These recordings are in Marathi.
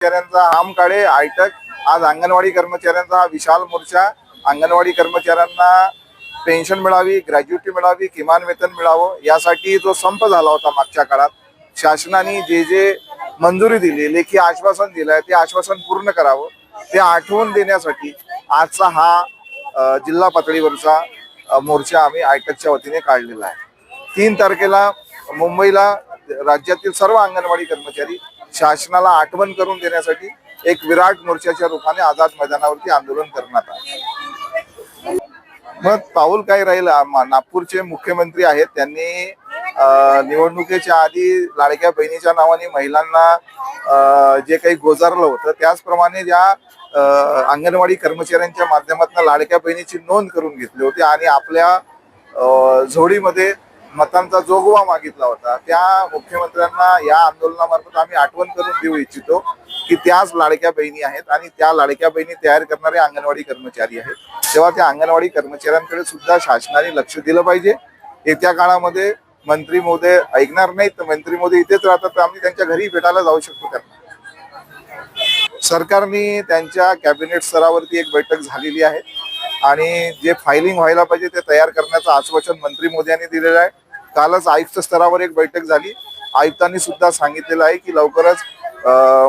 कर्मचाऱ्यांचा हाम काळे आयटक आज अंगणवाडी कर्मचाऱ्यांचा हा विशाल मोर्चा. अंगणवाडी कर्मचाऱ्यांना पेन्शन मिळावी ग्रॅज्युटी मिळावी किमान वेतन मिळावं यासाठी जो संप झाला होता मागच्या काळात शासनाने जे जे मंजुरी दिली लेखी आश्वासन दिलंय ते आश्वासन पूर्ण करावं ते आठवून देण्यासाठी आजचा हा जिल्हा पातळीवरचा मोर्चा आम्ही आयटकच्या वतीने काढलेला आहे. तीन तारखेला मुंबईला राज्यातील सर्व अंगणवाडी कर्मचारी शासनाला आठवण करून देण्यासाठी एक विराट मोर्चाच्या रूपाने आझाद मैदानावरती आंदोलन करण्यात आलं. मग पाऊल काय राहील? नागपूरचे मुख्यमंत्री आहेत त्यांनी निवडणुकीच्या आधी लाडक्या बहिणीच्या नावाने महिलांना जे काही गोजारलं होतं त्याचप्रमाणे ज्या अंगणवाडी कर्मचाऱ्यांच्या माध्यमातून लाडक्या बहिणीची नोंद करून घेतली होती आणि आपल्या झोडीमध्ये मतांचा जोगवा मागितला होता त्या मुख्यमंत्र्यांना या आंदोलनामार्फत आम्ही आठवण करून देऊ इच्छितो की त्याच लाडक्या बहिणी आहेत आणि त्या लाडक्या बहिणी तयार करणारे अंगणवाडी कर्मचारी आहेत. तेव्हा त्या अंगणवाडी कर्मचाऱ्यांकडे सुद्धा शासनाने लक्ष दिलं पाहिजे. येत्या काळामध्ये मंत्री मोदय ऐकणार नाहीत तर मंत्री मोदी इथेच राहतात तर आम्ही त्यांच्या घरी भेटायला जाऊ शकतो त्यांना. सरकारने त्यांच्या कॅबिनेट स्तरावरती एक बैठक झालेली आहे. आणि जे फायलिंग व्हायला पाहिजे ते तयार करण्याचं आश्वासन मंत्री मोदी यांनी दिलेलं आहे. कालच आयुक्त स्तरावर एक बैठक झाली. आयुक्तांनी सुद्धा सांगितलेलं आहे की लवकरच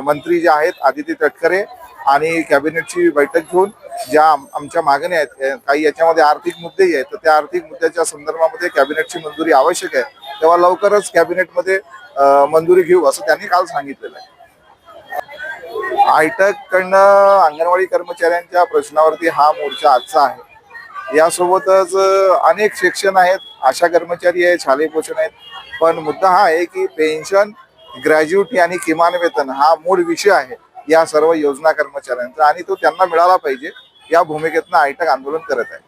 मंत्री जे आहेत आदिती तटकरे आणि कॅबिनेटची बैठक घेऊन ज्या आमच्या मागण्या आहेत काही याच्यामध्ये आर्थिक मुद्देही आहेत तर त्या आर्थिक मुद्द्याच्या संदर्भामध्ये कॅबिनेटची मंजुरी आवश्यक आहे. तेव्हा लवकरच कॅबिनेटमध्ये मंजुरी घेऊ असं त्यांनी काल सांगितलेलं आहे. आयटक कडनं अंगणवाडी कर्मचाऱ्यांच्या प्रश्नावरती हा मोर्चा आजचा आहे. यासोबतच अनेक सेक्शन आहेत आशा कर्मचारी आहेत शालेय पोषण आहेत. पण मुद्दा हा आहे की पेन्शन ग्रॅज्युटी आणि किमान वेतन हा मूळ विषय आहे या सर्व योजना कर्मचाऱ्यांचा आणि तो त्यांना मिळाला पाहिजे. या भूमिकेतनं आयटक आंदोलन करत आहे.